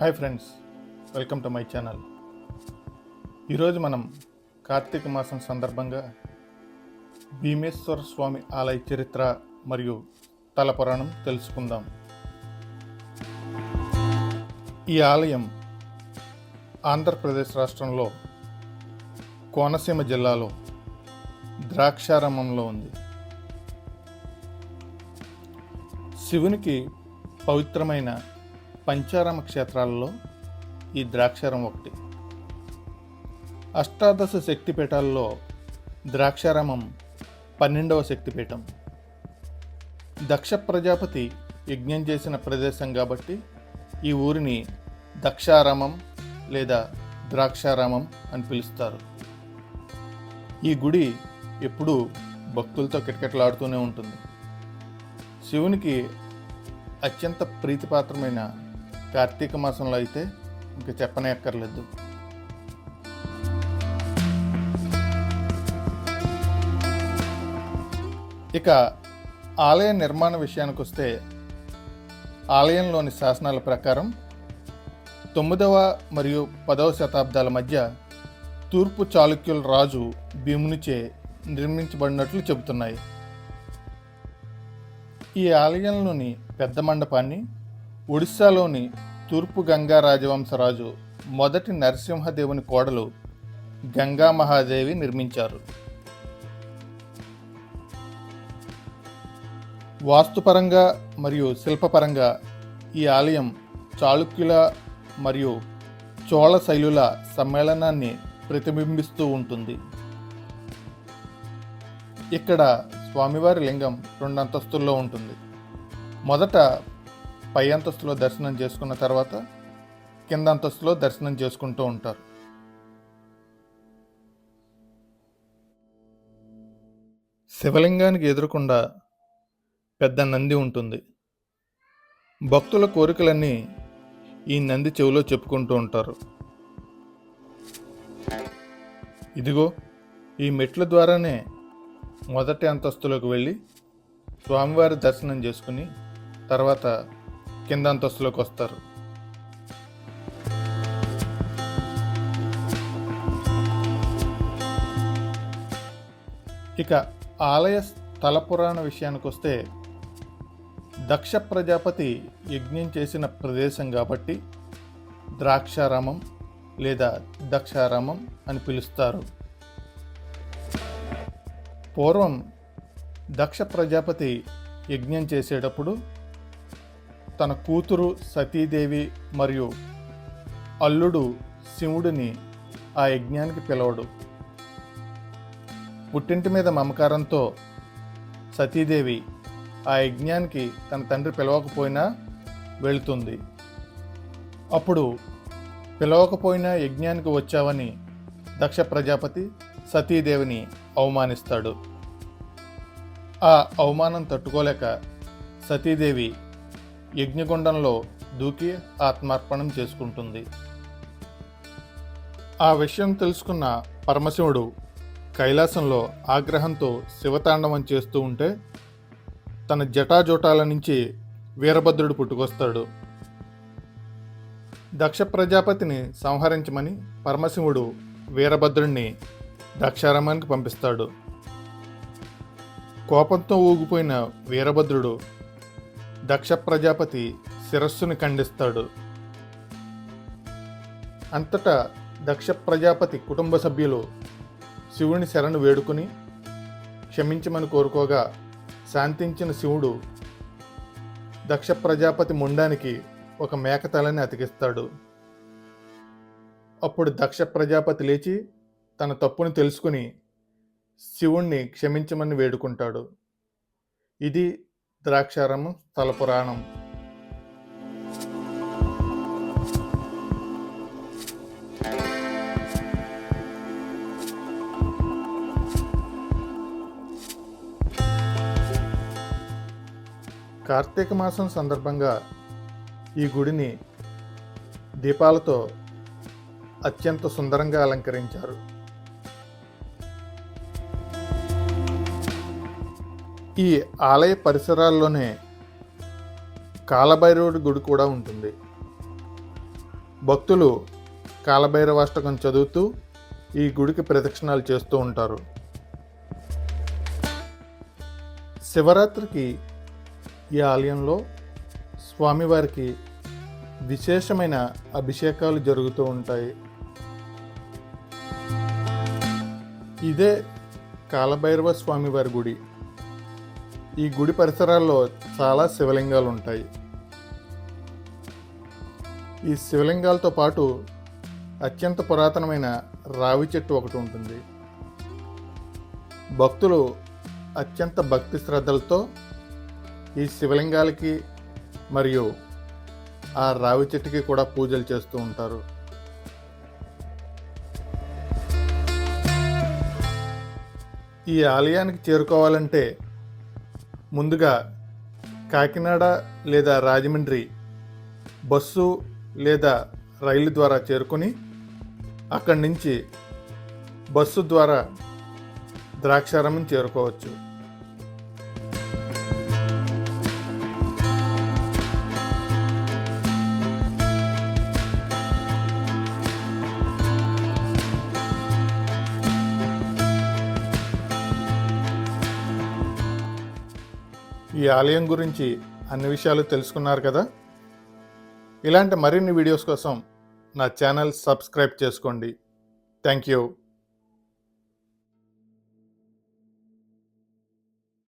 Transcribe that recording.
Hi friends welcome to my channel. ఈరోజు మనం కార్తీక మాసం సందర్భంగా భీమేశ్వర స్వామి ఆలయ చరిత్ర మరియు తలపురాణం తెలుసుకుందాం. ఈ ఆలయం ఆంధ్రప్రదేశ్ రాష్ట్రంలో కోనసీమ జిల్లాలో ద్రాక్షారామంలో ఉంది. శివునికి పవిత్రమైన పంచారామ క్షేత్రాలలో ఈ ద్రాక్షారం ఒకటి. అష్టాదశ శక్తిపీఠాల్లో ద్రాక్షారామం పన్నెండవ శక్తిపీఠం. దక్ష ప్రజాపతి యజ్ఞం చేసిన ప్రదేశం కాబట్టి ఈ ఊరిని దక్షారామం లేదా ద్రాక్షారామం అని పిలుస్తారు. ఈ గుడి ఎప్పుడూ భక్తులతో కిటకిటలాడుతూనే ఉంటుంది. శివునికి అత్యంత ప్రీతిపాత్రమైన కార్తీక మాసంలో అయితే ఇంక చెప్పనే అక్కర్లేదు ఇక ఆలయ నిర్మాణ విషయానికి వస్తే ఆలయంలోని శాసనాల ప్రకారం తొమ్మిదవ మరియు పదవ శతాబ్దాల మధ్య తూర్పు చాళుక్యుల రాజు భీమునిచే నిర్మించబడినట్లు చెబుతున్నాయి. ఈ ఆలయంలోని పెద్ద మండపాన్ని ఒడిశాలోని తూర్పు గంగా రాజవంశరాజు మొదటి నరసింహదేవుని కోడలు గంగా మహాదేవి నిర్మించారు. వాస్తుపరంగా మరియు శిల్పపరంగా ఈ ఆలయం చాళుక్యుల మరియు చోళ శైలుల సమ్మేళనాన్ని ప్రతిబింబిస్తూ ఉంటుంది. ఇక్కడ స్వామివారి లింగం రెండు అంతస్తుల్లో ఉంటుంది. మొదట పై అంతస్తులో దర్శనం చేసుకున్న తర్వాత కింద అంతస్తులో దర్శనం చేసుకుంటూ ఉంటారు. శివలింగానికి ఎదురుకుండా పెద్ద నంది ఉంటుంది. భక్తుల కోరికలన్నీ ఈ నంది చెవిలో చెప్పుకుంటూ ఉంటారు. ఇదిగో ఈ మెట్ల ద్వారానే మొదటి అంతస్తులోకి వెళ్ళి స్వామివారి దర్శనం చేసుకుని తర్వాత కింద అంతస్తులోకి వస్తారు. ఇక ఆలయ స్థల పురాణ విషయానికి వస్తే దక్ష ప్రజాపతి యజ్ఞం చేసిన ప్రదేశం కాబట్టి ద్రాక్షారామం లేదా దక్షారామం అని పిలుస్తారు. పూర్వం దక్ష ప్రజాపతి యజ్ఞం చేసేటప్పుడు తన కూతురు సతీదేవి మరియు అల్లుడు శివుడిని ఆ యజ్ఞానికి పిలవడు. పుట్టింటి మీద మమకారంతో సతీదేవి ఆ యజ్ఞానికి తన తండ్రి పిలవకపోయినా వెళుతుంది. అప్పుడు పిలవకపోయినా యజ్ఞానికి వచ్చావని దక్ష ప్రజాపతి సతీదేవిని అవమానిస్తాడు. ఆ అవమానం తట్టుకోలేక సతీదేవి యజ్ఞగుండంలో దూకి ఆత్మార్పణం చేసుకుంటుంది. ఆ విషయం తెలుసుకున్న పరమశివుడు కైలాసంలో ఆగ్రహంతో శివతాండవం చేస్తూ ఉంటే తన జటాజోటాల నుంచి వీరభద్రుడు పుట్టుకొస్తాడు. దక్ష ప్రజాపతిని సంహరించమని పరమశివుడు వీరభద్రుడిని దక్షారామానికి పంపిస్తాడు. కోపంతో ఊగిపోయిన వీరభద్రుడు దక్ష ప్రజాపతి శిరస్సుని ఖండిస్తాడు. అంతటా దక్ష ప్రజాపతి కుటుంబ సభ్యులు శివుని శరణు వేడుకుని క్షమించమని కోరుకోగా శాంతించిన శివుడు దక్ష ప్రజాపతి ముండానికి ఒక మేక తలని అతికిస్తాడు. అప్పుడు దక్ష ప్రజాపతి లేచి తన తప్పుని తెలుసుకుని శివుణ్ణి క్షమించమని వేడుకుంటాడు. ఇది ద్రాక్షారము స్థల పురాణం. కార్తీక మాసం సందర్భంగా ఈ గుడిని దీపాలతో అత్యంత సుందరంగా అలంకరించారు. ఈ ఆలయ పరిసరాల్లోనే కాలభైరవుడి గుడి కూడా ఉంటుంది. భక్తులు కాలభైరవాష్టకం చదువుతూ ఈ గుడికి ప్రదక్షిణాలు చేస్తూ ఉంటారు. శివరాత్రికి ఈ ఆలయంలో స్వామివారికి విశేషమైన అభిషేకాలు జరుగుతూ ఉంటాయి. ఇదే కాలభైరవ స్వామివారి గుడి. ఈ గుడి పరిసరాల్లో చాలా శివలింగాలు ఉంటాయి. ఈ శివలింగాలతో పాటు అత్యంత పురాతనమైన రావి చెట్టు ఒకటి ఉంటుంది. భక్తులు అత్యంత భక్తి శ్రద్ధలతో ఈ శివలింగాలకి మరియు ఆ రావి చెట్టుకి కూడా పూజలు చేస్తూ ఉంటారు. ఈ ఆలయానికి చేరుకోవాలంటే ముందుగా కాకినాడ లేదా రాజమండ్రి బస్సు లేదా రైలు ద్వారా చేరుకొని అక్కడి నుంచి బస్సు ద్వారా ద్రాక్షారామం చేరుకోవచ్చు. ఈ ఆలయం గురించి అన్ని విషయాలు తెలుసుకున్నారు కదా? ఇలాంటి మరిన్ని వీడియోస్ కోసం నా ఛానల్ సబ్స్క్రైబ్ చేసుకోండి. Thank you.